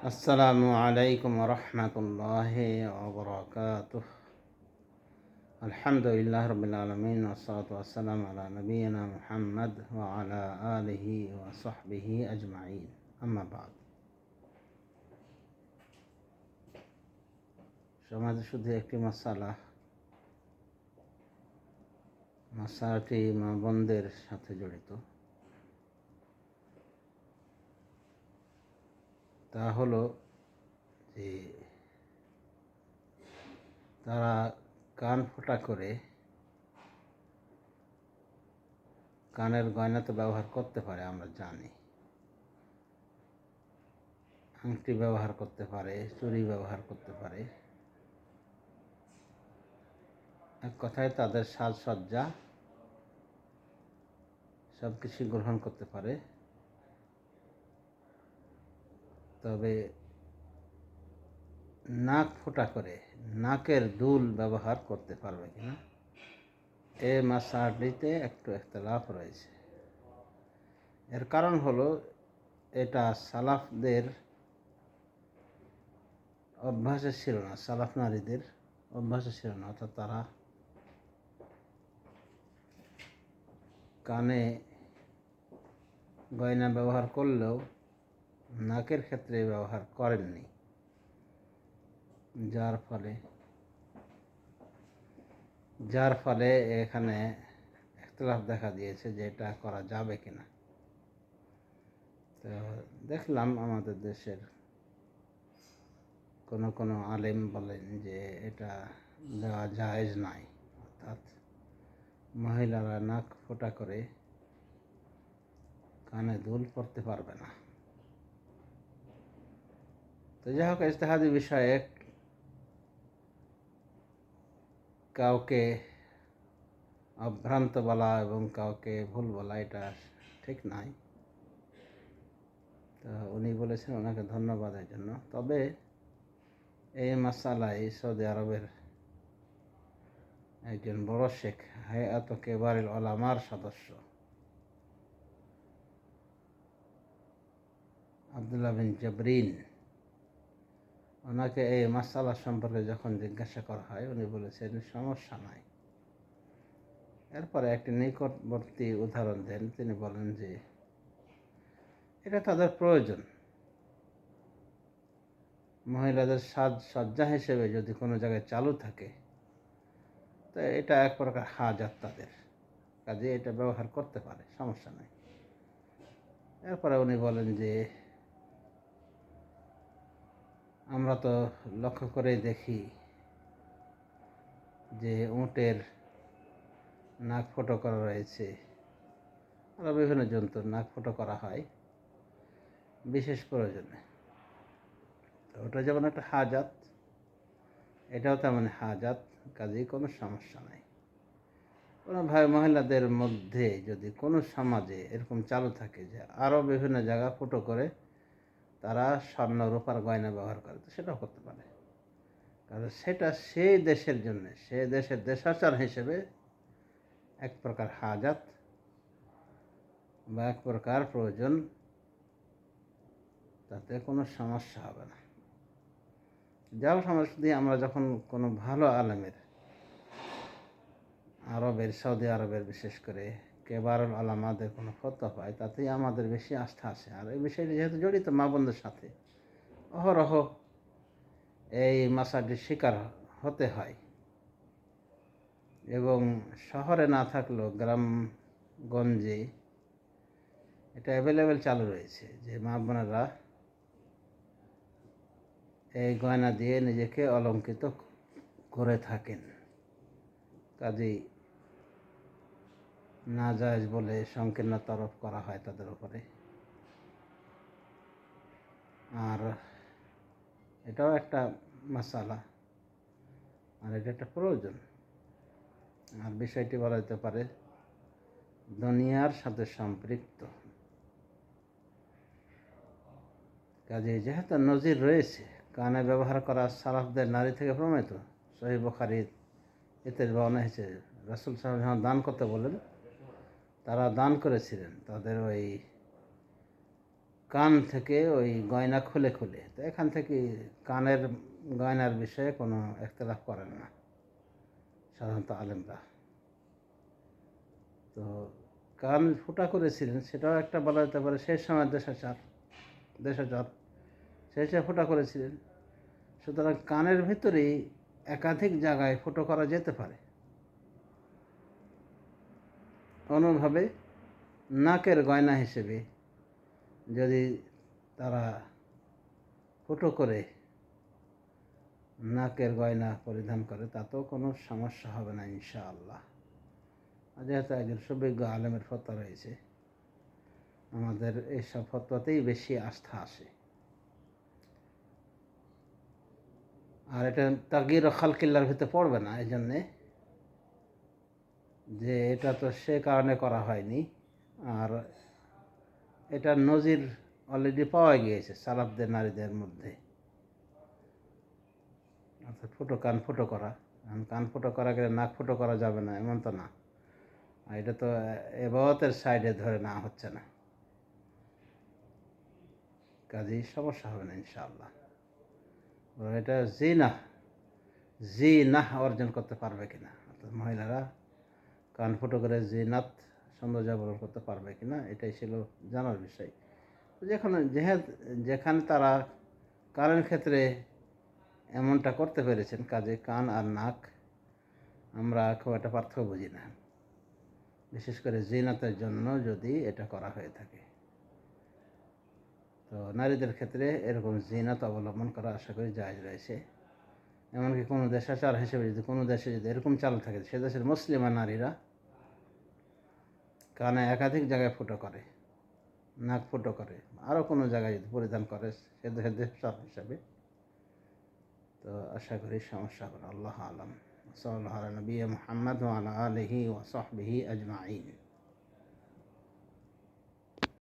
السلام عليكم ورحمة الله وبركاته. الحمد لله رب العالمين والصلاة والسلام على نبينا محمد وعلى آله وصحبه أجمعين. أما بعد شمعت شدي একটি মাসালা মাসালাটি ما বন্ধের সাথে জড়িত তা হলো যে তারা কান ফোটা করে কানের গয়না তো ব্যবহার করতে পারে, আমরা জানি। আংটি ব্যবহার করতে পারে চুরি ব্যবহার করতে পারে। এক কথায় তাদের সাজসজ্জা সব কিছু গ্রহণ করতে পারে। তবে নাক ফোটা করে নাকের দুল ব্যবহার করতে পারবে কিনা এ মাসাটিতে একটু একতলাফ রয়েছে। এর কারণ হলো এটা সালাফদের অভ্যাসে ছিল না, সালাফ নারীদের অভ্যাসে ছিল না। অর্থাৎ তারা কানে গয়না ব্যবহার করলেও নাকের ক্ষেত্রে ব্যবহার করেননি। যার ফলে যার ফলে এখানে একতলাফ দেখা দিয়েছে যে এটা করা যাবে কিনা। তো দেখলাম আমাদের দেশের কোনো কোনো আলেম বলেন যে এটা দেওয়া জায়েজ নাই। অর্থাৎ মহিলারা নাক ফোটা করে কানে দুল পড়তে পারবে না। তো যাই হোক ইজতেহাদি বিষয়ে কাউকে অভ্রান্ত বলা এবং কাউকে ভুল বলা, এটা ঠিক নাই। তো উনি বলেছেন ওনাকে ধন্যবাদের জন্য। তবে এই মাসালায় সৌদি আরবের একজন বড় শেখ, হায়াত কেবারিল ওলামার সদস্য। আবদুল্লাহ বিন জবরিন ওনাকে এই মাসালা সম্পর্কে যখন জিজ্ঞাসা করা হয়, উনি বলেছেন সমস্যা নাই। এরপরে একটি নিকটবর্তী উদাহরণ দেন। তিনি বলেন যে, এটা তাদের প্রয়োজন। মহিলাদের সাজ সজ্জা হিসেবে যদি কোনো জায়গায় চালু থাকে, তো এটা এক প্রকার হাজাত তাদের। কাজে এটা ব্যবহার করতে পারে, সমস্যা নাই। এরপরে উনি বলেন যে আমরা তো লক্ষ্য করে দেখি যে উঁটের নাক ফোটো করা রয়েছে আরও বিভিন্ন জন্তুর নাক ফোটো করা হয়, বিশেষ প্রয়োজনে। ওটা যেমন একটা হাজাত, এটাও তেমন হাজাত, কাজেই কোনো সমস্যা নাই। কোনো ভাই মহিলাদের মধ্যে যদি কোনো সমাজে এরকম চালু থাকে যে আরও বিভিন্ন জায়গা ফোটো করে তারা স্বর্ণ রূপার গয়না ব্যবহার করে, তো সেটাও করতে পারে। কারণ সেটা সেই দেশের জন্য, সে দেশের দেশাচার হিসেবে এক প্রকার হাজাত বা এক প্রকার প্রয়োজন, তাতে কোনো সমস্যা হবে না। যাও সমস্যা দিয়ে আমরা যখন কোনো ভালো আলমের, আরবের, সৌদি আরবের বিশেষ করে কেবারুল আলামাদের কোনো ফতো পায় তাতেই আমাদের বেশি আস্থা আছে। আর এই বিষয়টি যেহেতু জড়িত মা বোনদের সাথে, অহরহ এই মাসাটির শিকার হতে হয়। এবং শহরে না থাকলেও গ্রামগঞ্জে এটা অ্যাভেলেবেল চালু রয়েছে যে মা বোনেরা এই গয়না দিয়ে নিজেকে অলঙ্কিত করে থাকেন। কাজেই না যায় বলে সংকীর্ণ তরফ করা হয় তাদের উপরে। আর এটাও একটা মশালা আর এটা একটা প্রয়োজন। আর বিষয়টি বলা যেতে পারে, দুনিয়ার সাথে সম্পৃক্ত। কাজে যেহেতু নজির রয়েছে, কানে ব্যবহার করা সালাফদের নারী থেকে প্রমাণিত। সহি বখারির এতে বর্ণনা হয়েছে, রাসুল সাহেব যখন দান করতে বলেন তারা দান করেছিলেন তাদের ওই কান থেকে ওই গয়না খুলে খুলে। তো এখান থেকে কানের গয়নার বিষয়ে কোনো একতলাফ করেন না সাধারণত আলেমরা। তো কান ফুটা করেছিলেন, সেটাও একটা বলা যেতে পারে সেই সময় দেশাচার দেশাচার। সেই সময় ফুটা করেছিলেন। সুতরাং কানের ভিতরেই একাধিক জায়গায় ফুটো করা যেতে পারে। কোনোভাবে নাকের গয়না হিসেবে যদি তারা ফুটো করে নাকের গয়না পরিধান করে, তাতেও কোনো সমস্যা হবে না ইনশাআল্লাহ। যেহেতু একজন সুবিজ্ঞ আলেমের ফতোয়া রয়েছে, আমাদের এইসব ফতোয়াতেই বেশি আস্থা আসে। আর এটা তাগির খালকিল্লার ভিতরে পড়বে না এই জন্যে যে এটা তো সে কারণে করা হয়নি। আর এটা নজির অলরেডি পাওয়া গিয়েছে সালাফদের নারীদের মধ্যে। অর্থাৎ ফুটো কান ফুটো করা। কান ফুটো করা গেলে নাক ফুটো করা যাবে না, এমন তো না। আর এটা তো এবাবতের সাইডে ধরে না, হচ্ছে না। কাজেই সমস্যা হবে না, ইনশাআল্লাহ। এটা জি না জি না অর্জন করতে পারবে কিনা। অর্থাৎ মহিলারা ফুটো করে জিনাত সৌন্দর্য অবলম্বন করতে পারবে কি না এটাই ছিল জানার বিষয়। যেখানে, যেহেতু, যেখানে তারা কানের ক্ষেত্রে এমনটা করতে পেরেছেন, কাজে কান আর নাক, আমরা খুব একটা পার্থক্য বুঝি না। বিশেষ করে জিনাতের জন্য যদি এটা করা হয়ে থাকে। তো নারীদের ক্ষেত্রে এরকম জিনাত অবলম্বন করা আশা করি জায়জ রয়েছে। এমনকি কোনো দেশাচার হিসেবে যদি, কোনো দেশে যদি এরকম চালু থাকে, সে দেশের মুসলিমা নারীরা কানে একাধিক জায়গায় ফুটো করে, নাক ফুটো করে আরও কোনো জায়গায় যদি পরিধান করে, সে দেশের হিসাবে। তো আশা করি সমস্যা হবে আল্লাহ আলম। সাল্লাহ নবী মোহাম্মদ আলা আলহি ওসহবিহি আজমাইন।